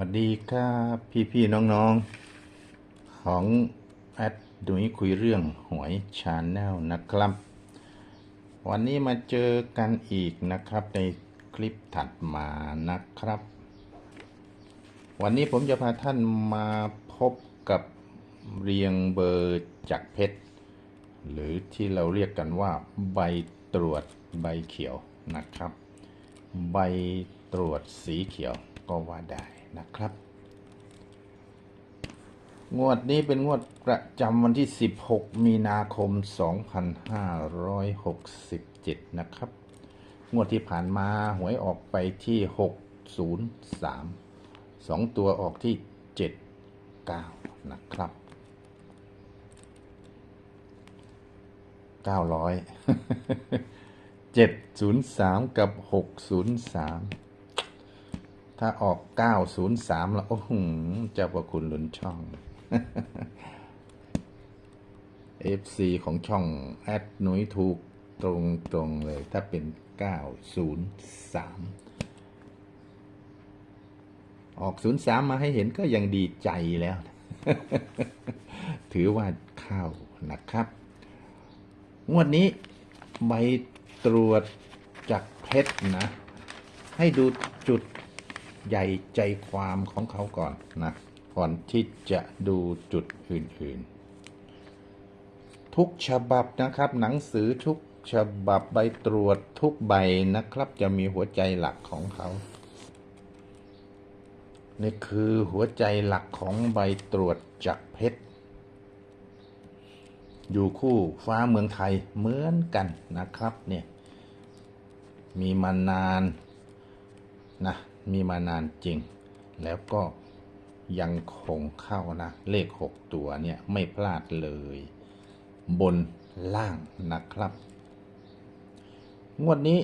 วัสดีครับพี่ๆน้องๆของแอดดุยคุยเรื่องหวยชาแนลนะครับ วันนี้มาเจอกันอีกนะครับในคลิปถัดมานะครับ วันนี้ผมจะพาท่านมาพบกับเรียงเบอร์จากเพชร หรือที่เราเรียกกันว่าใบตรวจใบเขียวนะครับ ใบตรวจสีเขียวก็ว่าได้ นะครับ งวดนี้เป็นงวดประจำวันที่ 16 มีนาคม 2567 นะครับ งวดที่ผ่านมาหวยออกไปที่ 603 2 ตัวออกที่ 79 นะครับ900 703กับ603 ถ้าออก903แล้วโอ้โหเจ้าประคุณหลุนช่อง FC ของช่องแอดหนุยถูกตรงตรงเลย ถ้าเป็น903ออก03มาให้เห็นก็ยังดีใจแล้ว ถือว่าเข้านะครับ งวดนี้ใบตรวจจากเพชรนะ ให้ดูจุด ใหญ่ใจความของเขาก่อนนะก่อนที่จะดูจุดอื่นๆ ทุกฉบับนะครับ หนังสือทุกฉบับใบตรวจทุกใบนะครับ จะมีหัวใจหลักของเขานี่คือหัวใจหลักของใบตรวจจากเพชร อยู่คู่ฟ้าเมืองไทยเหมือนกันนะครับเนี่ยมีมานานนะ มีมานานจริง แล้วก็ยังคงเข้านะ เลขหกตัวเนี่ยไม่พลาดเลย บนล่างนะครับ งวดนี้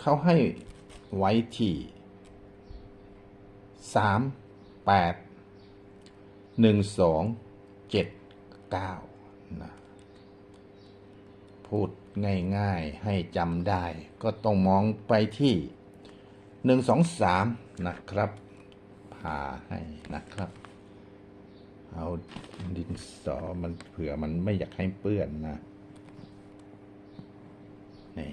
เขาให้ไว้ที่สามแปดหนึ่งสองเจ็ดเก้านะพูดง่ายๆให้จำได้ ก็ต้องมองไปที่ หนึ่งสองสามนะครับผ่าให้นะครับ เอาดินสอมันเผื่อมันไม่อยากให้เปื้อนนะนี่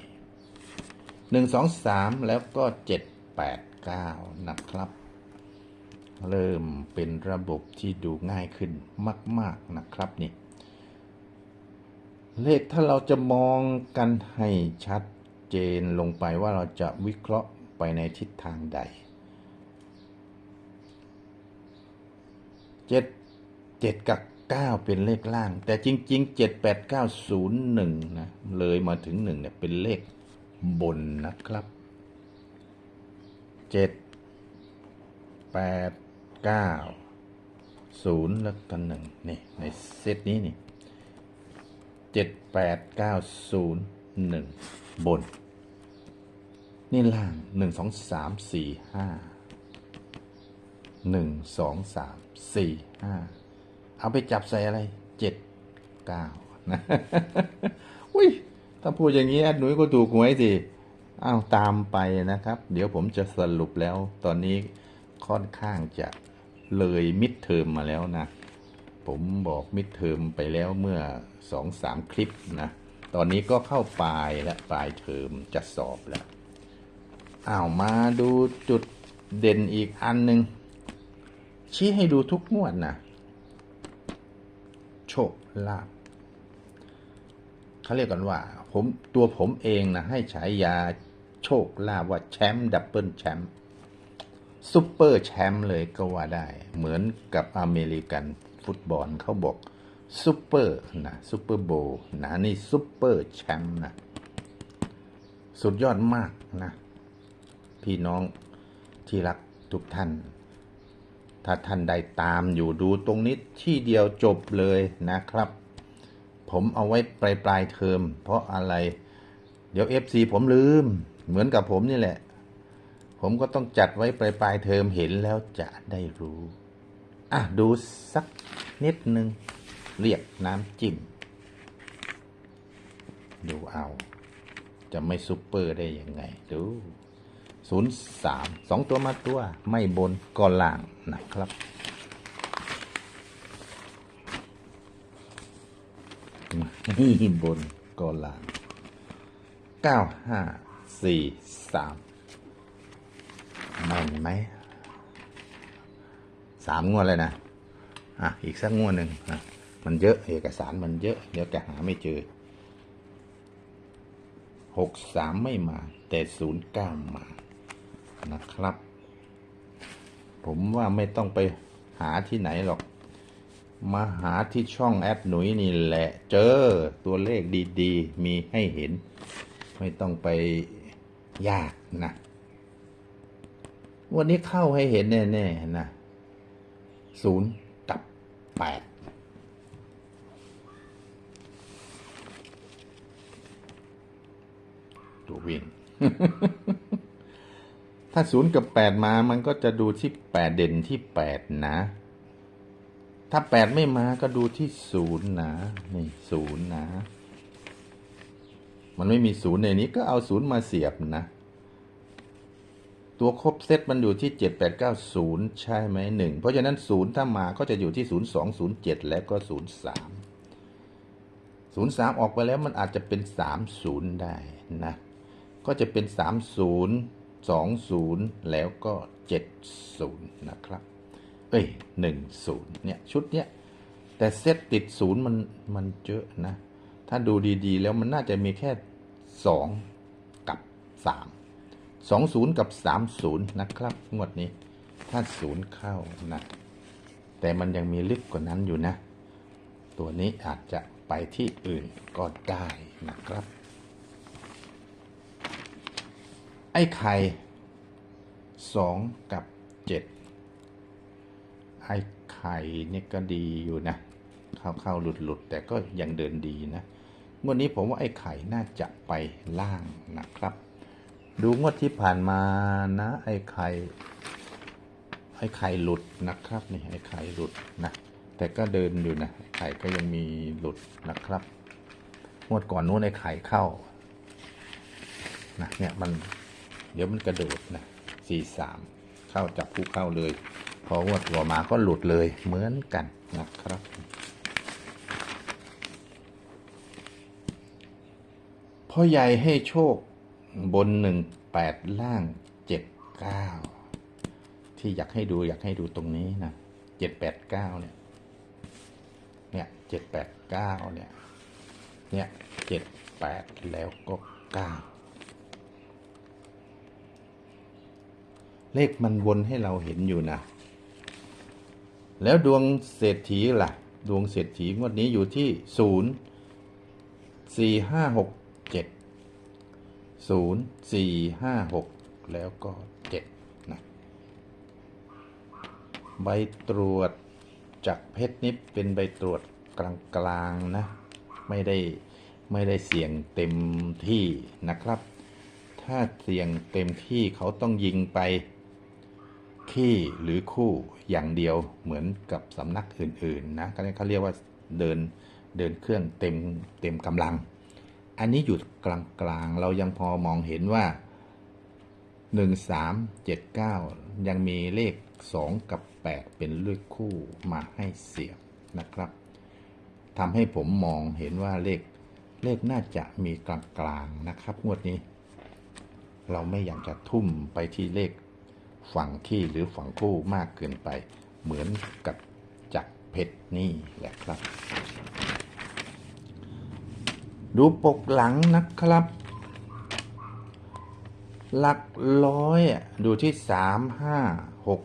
หนึ่งสองสามแล้วก็เจ็ดแปดเก้านะครับ เริ่มเป็นระบบที่ดูง่ายขึ้นมาก ๆนะครับนี่เลขถ้าเราจะมองกันให้ชัดเจนลงไปว่าเราจะวิเคราะห์ ไปในทิศทางใดเจ็ดเจ็ดกับเก้าเป็นเลขล่าง แต่จริงๆเจ็ดแปดเก้าศูนย์หนึ่งนะ เลยมาถึงหนึ่งเนี่ยเป็นเลขบนนะครับเจ็ดแปดเก้าศูนย์แล้วก็หนึ่งนี่ ในเซตนี้นี่เจ็ดแปดเก้าศูนย์หนึ่งบน นี่ล่างหนึ่งสองสามสี่ห้าหนึ่งสองสามสี่ห้าเอาไปจับใส่อะไรเจ็ดเก้านะอุ้ยถ้าพูดอย่างนี้แอดหนุ่ยก็ถูกหวยสิอ้าวตามไปนะครับ เดี๋ยวผมจะสรุปแล้ว ตอนนี้ค่อนข้างจะเลยมิดเทอมมาแล้วนะ ผมบอกมิดเทอมไปแล้วเมื่อสองสามคลิปนะ ตอนนี้ก็เข้าปลายและปลายเทอมจะสอบแล้ว อ้าวมาดูจุดเด่นอีกอันหนึ่งชี้ให้ดูทุกงวดนะโชคลาภเขาเรียกกันว่า ผมตัวผมเองนะให้ฉายาโชคลาภว่าแชมป์ดับเบิลแชมป์ซูเปอร์แชมป์เลยก็ว่าได้ เหมือนกับอเมริกันฟุตบอลเขาบอกซูเปอร์นะซูเปอร์โบว์นะนี่ซูเปอร์แชมป์นะ สุดยอดมากนะ พี่น้องที่รักทุกท่าน ถ้าท่านใดตามอยู่ดูตรงนี้ที่เดียวจบเลยนะครับ ผมเอาไว้ปลายปลายเทอม เพราะอะไร เดี๋ยว FC ผมลืม เหมือนกับผมนี่แหละ ผมก็ต้องจัดไว้ปลายปลายเทอมเห็นแล้วจะได้รู้ อะ ดูสักนิดหนึ่งเรียกน้ำจิ้ม ดูเอา จะไม่ซุปเปอร์ได้ยังไง ดู ศูนย์สามสองตัวมาตัวไม่บนก็ล่างนะครับไม่บนก็ล่างเก้าห้าสี่สามแม่นไหมสามงวดเลยนะ อะ อีกสักงวดหนึ่งอะมันเยอะเอกสารมันเยอะ เดี๋ยวแกหาไม่เจอหกสามไม่มา แต่ศูนย์เก้ามา นะครับ ผมว่าไม่ต้องไปหาที่ไหนหรอก มาหาที่ช่องแอดหนุยนี่แหละ เจอตัวเลขดีๆ มีให้เห็น ไม่ต้องไปยากนะ วันนี้เข้าให้เห็นแน่ๆนะศูนย์กับแปดตัววิ่ง ถ้าศูนย์กับแปดมามันก็จะดูที่แปดเด่นที่แปดนะ ถ้าแปดไม่มาก็ดูที่ศูนย์นะนี่ศูนย์นะ มันไม่มีศูนย์ในนี้ก็เอาศูนย์มาเสียบนะ ตัวครบเซตมันอยู่ที่เจ็ดแปดเก้าศูนย์ใช่ไหมหนึ่งเพราะฉะนั้นศูนย์ถ้ามาก็จะอยู่ที่ศูนย์สองศูนย์เจ็ดและก็ศูนย์สามศูนย์สามออกไปแล้วมันอาจจะเป็นสามศูนย์ได้นะ ก็จะเป็นสามศูนย์ สองศูนย์แล้วก็เจ็ดศูนย์นะครับ เอ้ยหนึ่งศูนย์เนี่ย ชุดเนี้ย แต่เซตติดศูนย์มัน มันเยอะนะ ถ้าดูดีๆ แล้วมันน่าจะมีแค่สองกับสามสองศูนย์กับสามศูนย์นะครับ งวดนี้ ถ้าศูนย์เข้านะ แต่มันยังมีลึกกว่านั้นอยู่นะ ตัวนี้อาจจะไปที่อื่นก็ได้นะครับ ไอ้ไข่สองกับเจ็ดไอ้ไข่เนี่ยก็ดีอยู่นะ เข้าเข้าหลุดหลุดแต่ก็ยังเดินดีนะงวดนี้ผมว่าไอ้ไข่น่าจะไปล่างนะครับ ดูงวดที่ผ่านมานะ ไอ้ไข่ไอ้ไข่หลุดนะครับนี่ไอ้ไข่หลุดนะแต่ก็เดินอยู่นะไอ้ไข่ก็ยังมีหลุดนะครับงวดก่อนนู้นไอ้ไข่เข้านะเนี่ยมัน เดี๋ยวมันกระโดดนะสี่สามเข้าจับผู้เข้าเลย พองวดต่อมาก็หลุดเลยเหมือนกันนะครับ พ่อใหญ่ให้โชคบนหนึ่งแปดล่างเจ็ดเก้าที่อยากให้ดูอยากให้ดูตรงนี้นะเจ็ดแปดเก้าเนี่ยเนี่ยเจ็ดแปดเก้าเนี่ย เนี่ยเจ็ดแปดแล้วก็เก้า เลขมันวนให้เราเห็นอยู่นะ แล้วดวงเศรษฐีล่ะ ดวงเศรษฐีงวดนี้อยู่ที่ศูนย์สี่ห้าหกเจ็ดศูนย์สี่ห้าหกแล้วก็เจ็ดนะใบตรวจจากเพชรนี้เป็นใบตรวจกลางๆนะ ไม่ได้ไม่ได้เสี่ยงเต็มที่นะครับ ถ้าเสี่ยงเต็มที่เขาต้องยิงไป ขี้หรือคู่อย่างเดียวเหมือนกับสำนักอื่นๆนะก็เขาเรียกว่าเดินเดินเครื่องเต็มเต็มกำลัง อันนี้อยู่กลางๆ เรายังพอมองเห็นว่า 1 3 7 9 ยังมีเลข 2 กับ 8 เป็นเลขคู่มาให้เสียบนะครับทำให้ผมมองเห็นว่าเลขเลขน่าจะมีกลางๆนะครับ งวดนี้ เราไม่อยากจะทุ่มไปที่เลข ฝั่งขี้หรือฝั่งคู่มากเกินไป เหมือนกับจักเพชรนี่แหละครับ ดูปกหลังนะครับ หลักร้อยดูที่สามห้าหก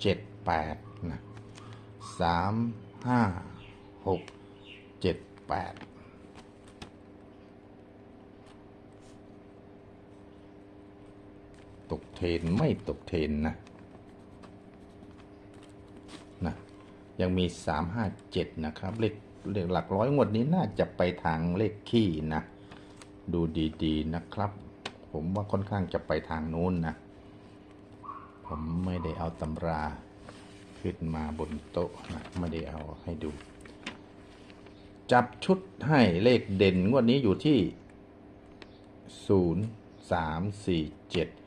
เจ็ดแปดนะสามห้าหกเจ็ดแปด ตกเทรนไม่ตกเทรนนะนะยังมีสามห้าเจ็ดนะครับเลขเลขหลักร้อยงวดนี้น่าจะไปทางเลขขี้นะ ดูดีๆนะครับ ผมว่าค่อนข้างจะไปทางนู้นนะ ผมไม่ได้เอาตำราขึ้นมาบนโต๊ะนะไม่ได้เอาให้ดู จับชุดให้เลขเด่นงวดนี้อยู่ที่ 0 3 4 7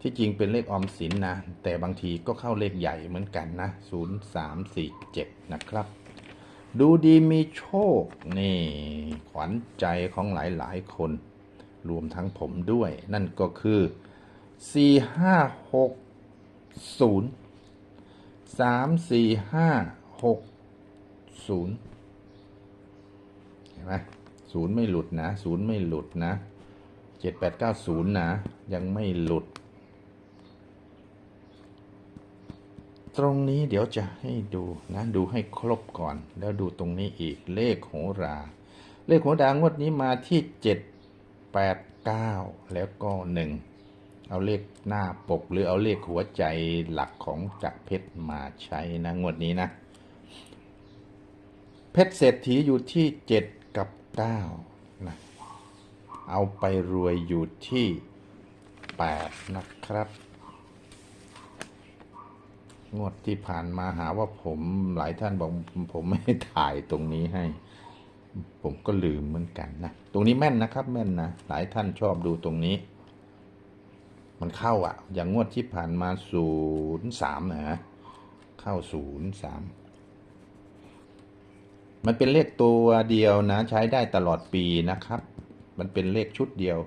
ที่จริงเป็นเลขออมสินนะ แต่บางทีก็เข้าเลขใหญ่เหมือนกันนะ 0 3 4 7 นะครับ ดูดีมีโชค นี่ ขวัญใจของหลายๆ คน รวมทั้งผมด้วย นั่นก็คือ 4 5 6 0 3 4 5 6 0เห็นไหมศูนย์ไม่หลุดนะศูนย์ไม่หลุดนะเจ็ดแปดเก้าศูนย์นะ ยังไม่หลุด ตรงนี้เดี๋ยวจะให้ดูนะดูให้ครบก่อน แล้วดูตรงนี้อีกเลขโหรา เลขโหรางวดนี้มาที่เจ็ดแปดเก้าแล้วก็หนึ่งเอาเลขหน้าปกหรือเอาเลขหัวใจหลักของจักรเพชรมาใช้นะงวดนี้นะ เพชรเศรษฐีอยู่ที่เจ็ดกับเก้านะเอาไปรวยอยู่ที่แปดนะครับ งวดที่ผ่านมาหาว่าผมหลายท่านบอกผมไม่ถ่ายตรงนี้ให้ ผมก็ลืมเหมือนกันนะ ตรงนี้แม่นนะครับ แม่นนะ หลายท่านชอบดูตรงนี้ มันเข้าอะ อย่างงวดที่ผ่านมาศูนย์สามนะ เข้าศูนย์สามมันเป็นเลขตัวเดียวนะ ใช้ได้ตลอดปีนะครับ มันเป็นเลขชุดเดียว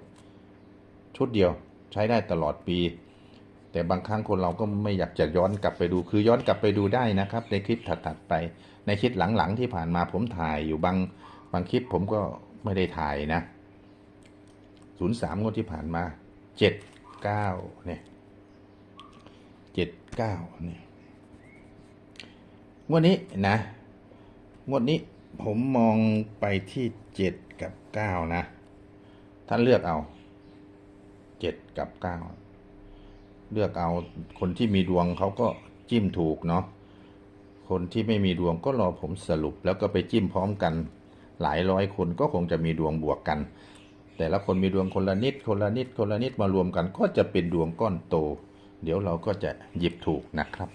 ชุดเดียว ใช้ได้ตลอดปี แต่บางครั้งคนเราก็ไม่อยากจะย้อนกลับไปดู คือย้อนกลับไปดูได้นะครับ ในคลิปถัดๆไป ในคลิปหลังๆที่ผ่านมาผมถ่ายอยู่บางบางคลิปผมก็ไม่ได้ถ่ายนะศูนย์สามงวดที่ผ่านมาเจ็ดเก้าเนี่ยเจ็ดเก้าเนี่ยงวดนี้นะงวดนี้ผมมองไปที่เจ็ดกับเก้านะ ท่านเลือกเอาเจ็ดกับเก้า เลือกเอาคนที่มีดวงเขาก็จิ้มถูกเนาะคนที่ไม่มีดวงก็รอผมสรุป แล้วก็ไปจิ้มพร้อมกัน หลายร้อยคนก็คงจะมีดวงบวกกัน แต่ละคนมีดวงคนละนิด คนละนิด คนละนิดมารวมกัน ก็จะเป็นดวงก้อนโต เดี๋ยวเราก็จะหยิบถูกนะครับ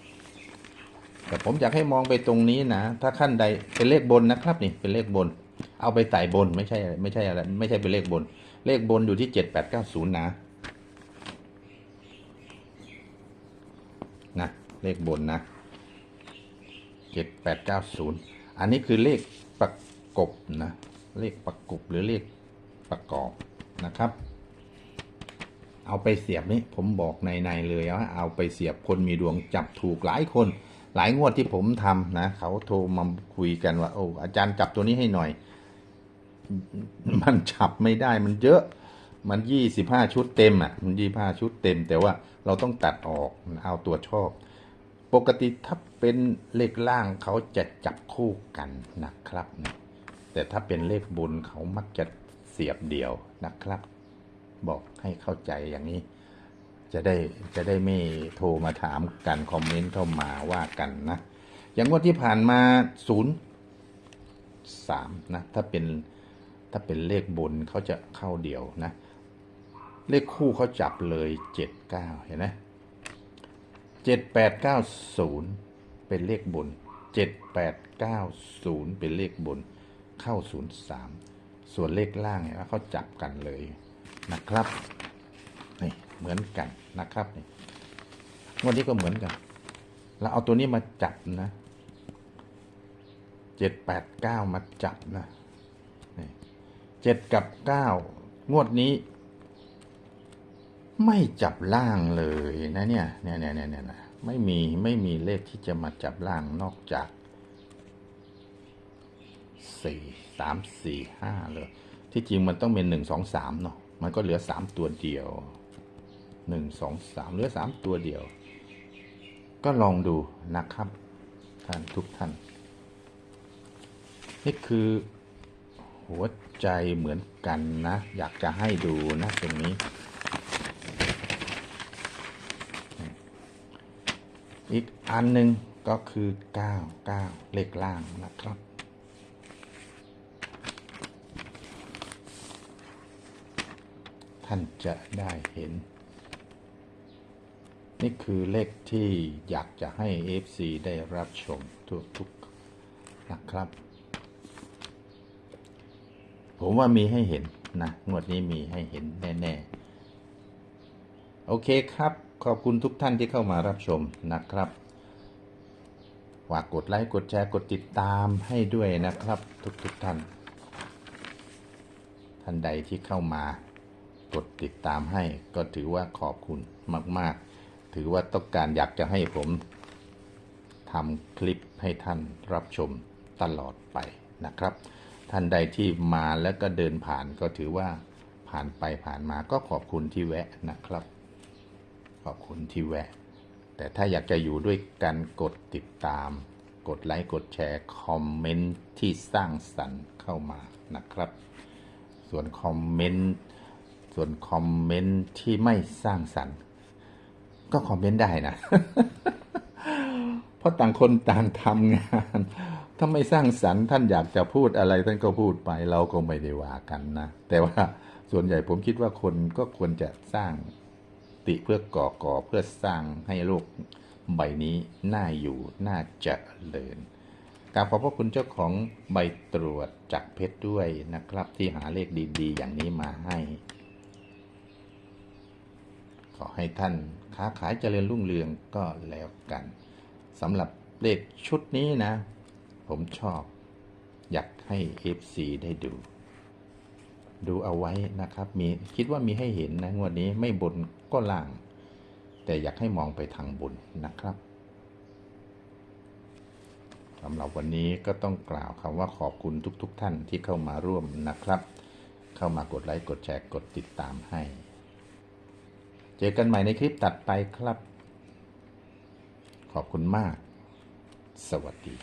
แต่ผมอยากให้มองไปตรงนี้นะ ถ้าขั้นใดเป็นเลขบนนะครับนี่เป็นเลขบน เอาไปใส่บนไม่ใช่ไม่ใช่อะไรไม่ใช่เป็นเลขบน เลขบนอยู่ที่เจ็ดแปดเก้าศูนย์นะนะ เลขบนนะเจ็ดแปดเก้าศูนย์อันนี้คือเลขประกบนะ เลขประกบหรือเลขประกอบนะครับ เอาไปเสียบนี่ผมบอกในในเลยว่าเอาไปเสียบคนมีดวงจับถูกหลายคน หลายงวดที่ผมทำนะ เขาโทรมาคุยกันว่าโอ้อาจารย์จับตัวนี้ให้หน่อย มันจับไม่ได้มันเยอะมันยี่สิบห้าชุดเต็มอะ มันยี่ห้าชุดเต็ม แต่ว่าเราต้องตัดออกเอาตัวชอบ ปกติถ้าเป็นเลขล่างเขาจะจับคู่กันนะครับ แต่ถ้าเป็นเลขบนเขามักจะเสียบเดียวนะครับ บอกให้เข้าใจอย่างนี้ จะได้จะได้ไม่โทรมาถามกันคอมเมนต์เข้ามาว่ากันนะ อย่างงวดที่ผ่านมาศูนย์สามนะถ้าเป็นถ้าเป็นเลขบนเขาจะเข้าเดียวนะ เลขคู่เขาจับเลยเจ็ดเก้าเห็นไหม เจ็ดแปดเก้าศูนย์เป็นเลขบนเจ็ดแปดเก้าศูนย์เป็นเลขบน เข้าศูนย์สามส่วนเลขล่างเนี่ยเขาจับกันเลยนะครับ นี่เหมือนกันนะครับนี่งวันนี้ก็เหมือนกัน เราเอาตัวนี้มาจับนะเจ็ดแปดเก้ามาจับนะนี่เจ็ดกับเก้างวดนี้ ไม่จับล่างเลยนะเนี่ยเนี่ยเนี่ยเนี่ยเนี่ยไม่มีไม่มีเลขที่จะมาจับล่างนอกจากสี่สามสี่ห้าเลย ที่จริงมันต้องเป็นหนึ่งสองสามเนาะมันก็เหลือสามตัวเดียวหนึ่งสองสามเหลือสามตัวเดียว ก็ลองดูนะครับท่านทุกท่าน นี่คือหัวใจเหมือนกันนะ อยากจะให้ดูนะตรงนี้ อีกอันหนึ่งก็คือ 9 9 เลขล่างนะครับ ท่านจะได้เห็น นี่คือเลขที่อยากจะให้ FC ได้รับชมทุกทุกๆนะครับ ผมว่ามีให้เห็นนะงวดนี้มีให้เห็นแน่ ๆ โอเคครับ ขอบคุณทุกท่านที่เข้ามารับชมนะครับฝากกดไลค์กดแชร์กดติดตามให้ด้วยนะครับทุกๆทท่าน ท่านใดที่เข้ามากดติดตามให้ก็ถือว่าขอบคุณมาก ๆ ถือว่าต้องการอยากจะให้ผมทำคลิปให้ท่านรับชมตลอดไปนะครับ ท่านใดที่มาแล้วก็เดินผ่านก็ถือว่าผ่านไปผ่านมาก็ขอบคุณที่แวะนะครับ ขอบคุณที่แวะ แต่ถ้าอยากจะอยู่ด้วยกันกดติดตาม กดไลค์ กดแชร์ คอมเมนต์ที่สร้างสรรค์เข้ามานะครับ ส่วนคอมเมนต์ส่วนคอมเมนต์ที่ไม่สร้างสรรค์ ก็คอมเมนต์ได้นะ เพราะต่างคนต่างทำงานถ้าไม่สร้างสรรค์ท่านอยากจะพูดอะไรท่านก็พูดไปเราก็ไม่ได้ว่ากันนะ แต่ว่าส่วนใหญ่ผมคิดว่าคนก็ควรจะสร้าง ติเพื่อก่อก่อเพื่อสร้างให้โลกใบนี้น่าอยู่น่าเจริญกราบขอบพระคุณเจ้าของใบตรวจจากเพชรด้วยนะครับ ที่หาเลขดีๆ อย่างนี้มาให้ ขอให้ท่านค้าขายเจริญรุ่งเรืองก็แล้วกันสำหรับเลขชุดนี้นะ ผมชอบ อยากให้ FC ได้ดู ดูเอาไว้นะครับ มีคิดว่ามีให้เห็นนะงวดนี้ไม่บนก็ล่าง แต่อยากให้มองไปทางบนนะครับสำหรับวันนี้ก็ต้องกล่าวคำว่าขอบคุณทุกๆทท่านที่เข้ามาร่วมนะครับ เข้ามากดไลค์กดแชร์กดติดตามให้ เจอกันใหม่ในคลิปตัดไปครับ ขอบคุณมาก สวัสดี